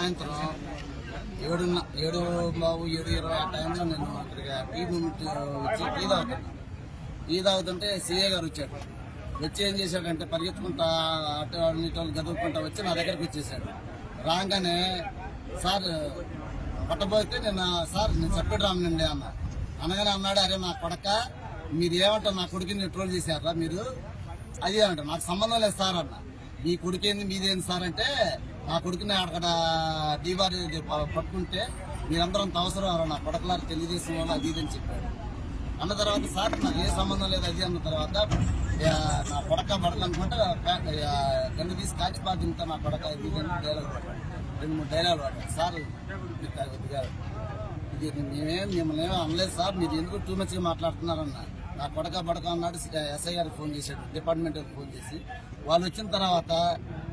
సాయంత్రం ఏడు ఏడు బాబు ఏడు ఇరవై ఆ టైంలో నేను అక్కడికి టీ వచ్చి టీ తాగుతాను టీ తాగుతుంటే సీఏ గారు వచ్చాడు వచ్చి ఏం చేశాడంటే పరిగెత్తుకుంటా అటు నీటో గదువుకుంటా వచ్చి నా దగ్గరికి వచ్చేసాడు. రాగానే సార్ పట్టబోతే నేను సార్ నేను చెప్పాడు రామనండి అన్న. అనగానే అన్నాడు అరే నా కొడక మీరు ఏమంటారు? నా కొడుకుని ట్రోల్ చేశారా మీరు? అది అంట నాకు సంబంధం లేదు సార్ అన్న. మీ కొడుకేంది మీదేంది సార్? అంటే నా కొడుకుని అక్కడ దీవారి పట్టుకుంటే మీరందరం అవసరం నా కొడకలారు తెలియజేసిన వాళ్ళు అది ఇది అని చెప్పాడు అన్న తర్వాత సార్ నాకు ఏ సంబంధం లేదు అది అన్న తర్వాత నా కొడక పడక గన్ను తీసి కాచి పాటింతా నా కొడక ఇది డైలాగ్ పడ్డాడు రెండు మూడు డైలాగ్ పడ్డాడు సార్ మీరు కొద్దిగా ఇది మేమేం మిమ్మల్ని ఏమీ అనలేదు సార్ మీరు ఎందుకు టూ మచ్గా మాట్లాడుతున్నారన్నారు నా కొడక బడక అన్నాడు ఎస్ఐ గారికి ఫోన్ చేశాడు డిపార్ట్మెంట్ ఫోన్ చేసి. వాళ్ళు వచ్చిన తర్వాత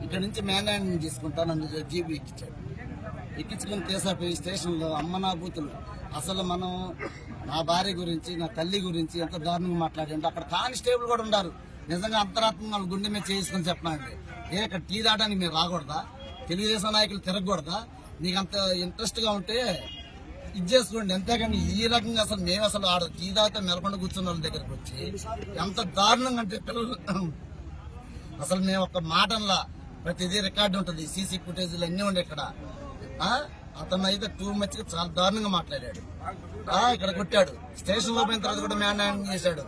ఇక్కడ నుంచి మ్యాన్ తీసుకుంటా నన్ను జీబీ ఎక్కించాడు ఎక్కించుకుని తీసాపోయి స్టేషన్లో అమ్మ నా బూతులు అసలు మనం నా భార్య గురించి నా తల్లి గురించి ఎంత దారుణంగా మాట్లాడండి అక్కడ కానిస్టేబుల్ కూడా ఉన్నారు నిజంగా అంతరాత్మ వాళ్ళు గుండె మీద చేసుకుని చెప్పండి ఏ ఇక్కడ టీ దాటానికి మీరు రాకూడదా? తెలుగుదేశం నాయకులు తిరగకూడదా? నీకు అంత ఇంట్రెస్ట్గా ఉంటే ఇది చేసుకోండి. అంతేకాని ఈ రకంగా అసలు మేము అసలు ఆడ టీ దాకా కూర్చున్న వాళ్ళ దగ్గరకు వచ్చి ఎంత దారుణంగా అంటే పిల్లలు అసలు మేము ఒక మాటల్లా ప్రతిదీ రికార్డు ఉంటుంది. సీసీ ఫుటేజీలు అన్నీ ఉండే ఇక్కడ. అతను అయితే టూ మచ్ చాలా దారుణంగా మాట్లాడాడు. ఇక్కడ కొట్టాడు. స్టేషన్లో పోయిన తర్వాత కూడా మ్యాన్ హ్యాండ్ చేశాడు.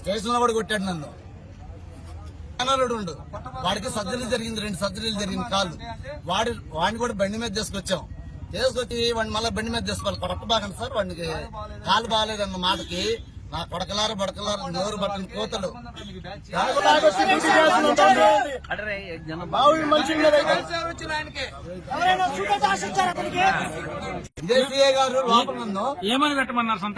స్టేషన్లో కూడా కొట్టాడు నన్ను. అనరుడు వాడికి సర్జరీ జరిగింది రెండు సర్జరీలు జరిగింది కాళ్ళు. వాడి వాడిని కూడా బండి మీద తీసుకొచ్చాం. తీసుకొచ్చి వాడిని మళ్ళీ బండి మీద తీసుకోవాలి. కొడక బాగండి సార్ వాడికి కాలు బాగాలేదన్న మాటకి. నా కొడకలారు బడకలారు నోరు బట్టని కోతలు గారు లోపల నన్ను. ఏమని పెట్టమన్నారు సంతకం?